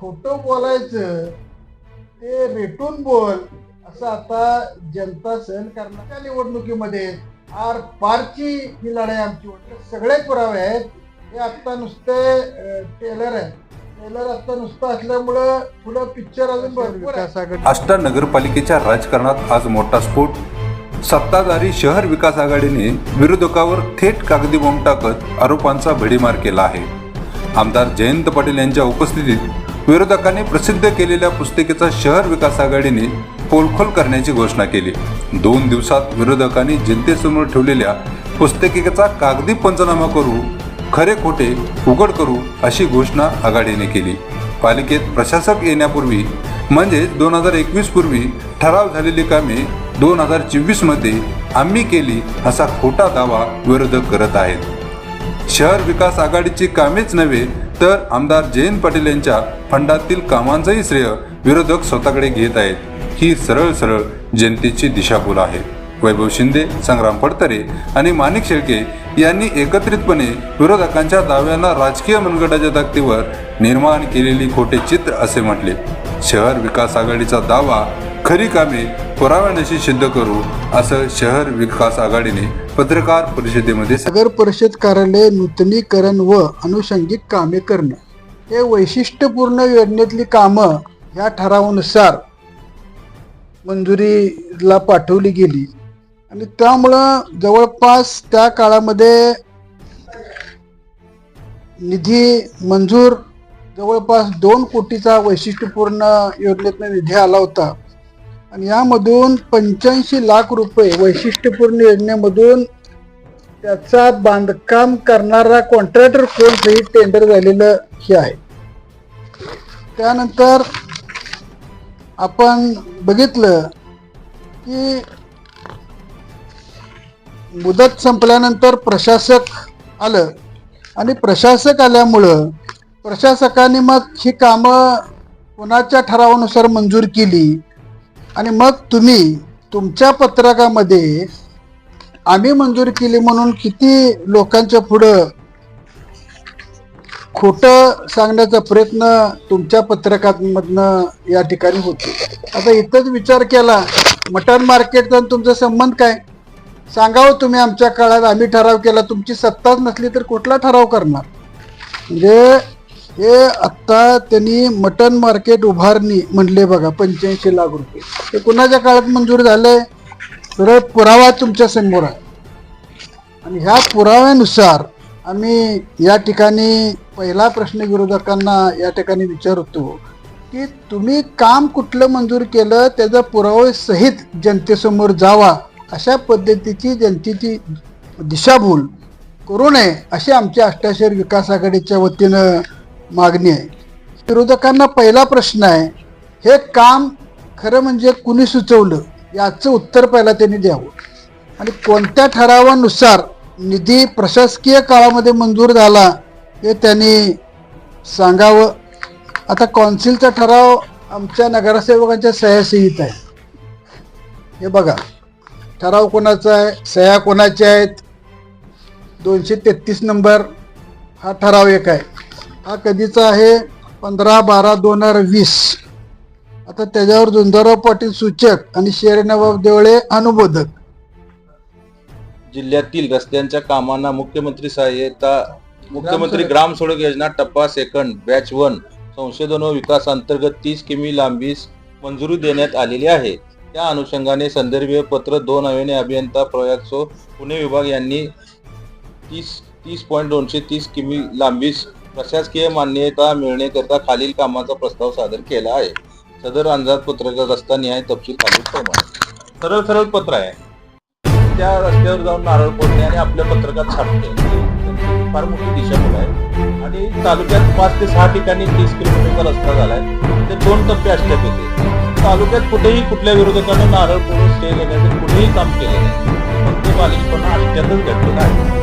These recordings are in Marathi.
खोटं बोलायचं ते रेटून बोल. असं आता जनता सहन करण्याच्या निवडणुकीमध्ये? आर पारची ही लढाई आमची होती. सगळे पुरावे आहेत. हे आत्ता नुसते टेलर आहे टेलर आत्ता नुसतं असल्यामुळं पुढं पिक्चर अजून भरपूर आहे आष्टा नगरपालिकेच्या राजकारणात आज मोठा स्फोट. सत्ताधारी शहर विकास आघाडीने विरोधकावर थेट कागदी बॉम्ब टाकत आरोपांचा भडीमार केला आहे. आमदार जयंत पाटील यांच्या उपस्थितीत विरोधकांनी प्रसिद्ध केलेल्या पुस्तिकेचा शहर विकास आघाडीने पोलखोल करण्याची घोषणा केली. दोन दिवसात विरोधकांनी जनतेसमोर ठेवलेल्या पुस्तिकेचा कागदी पंचनामा करू खरे खोटे उघड करू अशी घोषणा आघाडीने केली. पालिकेत प्रशासक येण्यापूर्वी म्हणजे दोन हजार एकवीस पूर्वी ठराव झालेली कामे दोन हजार चोवीसमध्ये आम्ही केली असा खोटा दावा विरोधक करत आहेत. शहर विकास आघाडीची कामेच नव्हे तर आमदार जयंत पाटील यांच्या फंडातील कामांचंही श्रेय विरोधक स्वतःकडे घेत आहेत. ही सरळ सरळ जनतेची दिशाभूल आहे. वैभव शिंदे संग्राम फडतरे आणि माणिक शेळके यांनी एकत्रितपणे विरोधकांच्या दाव्यांना राजकीय मनगटाच्या ताकदीवर निर्माण केलेली खोटे चित्र असे म्हटले. शहर विकास आघाडीचा दावा खरी कामे पुराव्यानिशी सिद्ध करू असं शहर विकास आघाडीने पत्रकार परिषदेमध्ये नगर परिषद कार्यालय नूतनीकरण व अनुषंगिक कामे करणं. हे वैशिष्ट्यपूर्ण योजनेतली कामं ह्या ठरावानुसार मंजुरीला पाठवली गेली. आणि त्यामुळं जवळपास त्या काळामध्ये निधी मंजूर जवळपास दोन कोटीचा वैशिष्ट्यपूर्ण योजनेतनं निधी आला होता. आणि यामधून पंच्याऐंशी लाख रुपये वैशिष्ट्यपूर्ण योजनेमधून त्याचा बांधकाम करणारा कॉन्ट्रॅक्टर कोण हे टेंडर झालेलं हे आहे. त्यानंतर आपण बघितलं की मुदत संपल्यानंतर प्रशासक आलं आणि प्रशासक आल्यामुळं प्रशासकाने मग ही कामं कोणाच्या ठरावानुसार मंजूर केली? आणि मग तुम्ही तुमच्या पत्रकामध्ये आम्ही मंजूर केली म्हणून किती लोकांच्या पुढं खोटं सांगण्याचा प्रयत्न तुमच्या पत्रकांमधनं या ठिकाणी होतो. आता इथंच विचार केला मटन मार्केटचा तुमचा संबंध काय? सांगावं हो तुम्ही आमच्या काळात आम्ही ठराव केला तुमची सत्ताच नसली तर कुठला ठराव करणार? म्हणजे हे आत्ता त्यांनी मटन मार्केट उभारणी म्हणले बघा पंच्याऐंशी लाख रुपये. हे कुणाच्या काळात मंजूर झालंय? तर पुरावा तुमच्यासमोर आहे. आणि ह्या पुराव्यानुसार आम्ही या ठिकाणी पहिला प्रश्न विरोधकांना या ठिकाणी विचारतो की तुम्ही काम कुठलं मंजूर केलं त्याचा पुरावे सहित जनतेसमोर जावा अशा पद्धतीची जनतेची दिशाभूल करू नये अशी आमच्या अष्टाशर विकास आघाडीच्या वतीनं मागणी आहे. विरोधकांना पहिला प्रश्न आहे हे काम खरं म्हणजे कुणी सुचवलं? याचं उत्तर पहिला त्यांनी द्यावं. आणि कोणत्या ठरावानुसार निधी प्रशासकीय काळामध्ये मंजूर झाला हे त्यांनी सांगावं. आता कौन्सिलचा ठराव आमच्या नगरसेवकांच्या सह्यासहित आहे. हे बघा ठराव कोणाचा आहे? सह्या कोणाच्या आहेत? दोनशे तेहतीस नंबर हा ठराव एक आहे. हा कधीचा आहे? पंधरा बारा दोन हजार वीस. आता त्याच्यावर झुंजाराव पाटील सूचक आणि शेरनबाब देवळे अनुमोदक. जिल्ह्यातील रस्त्यांच्या कामांना मुख्यमंत्री सहाय्यता मुख्यमंत्री ग्राम सडक योजना टप्पा सेकंड बॅच वन संशोधन व विकास अंतर्गत तीस किमी लांबीस मंजुरी देण्यात आलेली आहे. त्या अनुषंगाने संदर्भीय पत्र दोन नव्याने अभियंता प्रयागसो पुणे विभाग यांनी तीस तीस पॉईंट दोनशे तीस किमी लांबीस प्रशासकीय मान्यता मिळण्याकरता खालील कामाचा प्रस्ताव सादर केला आहे. सदर अंदाजपत्रकात रस्ता न्याय तपशील खालील प्रमाणे. सरळ सरळ पत्र आहे. त्या रस्त्यावर जाऊन नारळ फोडणे आणि आपल्या पत्रकात छापणे. फार मोठी दिशाभूल आहे. आणि तालुक्यात पाच ते सहा ठिकाणी तीस किलोमीटरचा रस्ता झालाय. ते दोन टप्पे असल्यात होते. तालुक्यात कुठेही कुठल्या विरोधकानं नारळ फोडून स्टे घेण्याचं कुठेही काम केलं नाही. फक्त बालिशपणा अष्ट्यातच घडलेला आहे.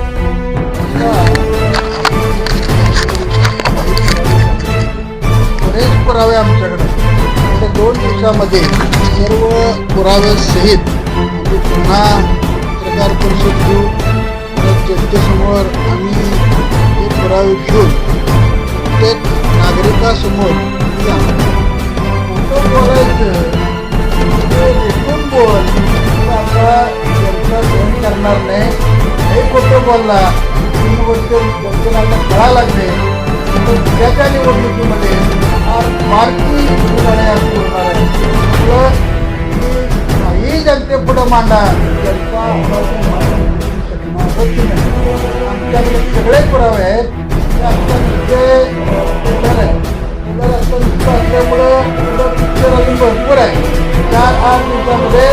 पुरावे आमच्याकडे. त्या दोन दिवसामध्ये सर्व पुराव्यासहित म्हणजे पुन्हा पत्रकार परिषद घेऊ जनतेसमोर आम्ही हे पुरावे घेऊन प्रत्येक नागरिकासमोर करणार नाही. हे कुठं बोलला ही वर्ष जनतेला कळायला लागते त्याच्या निवडणुकीमध्ये मार्की ಈಗಂತೆ ಬಿಡು ಮಾಡ ಸ್ವಲ್ಪ ಗೊತ್ತಿಲ್ಲ आमच्याकडे सगळे पुरावे आहेत ते पिक्चर आहे पिक्चर असल्यामुळं पिक्चर अजून भरपूर आहे चार आठ दिवसामध्ये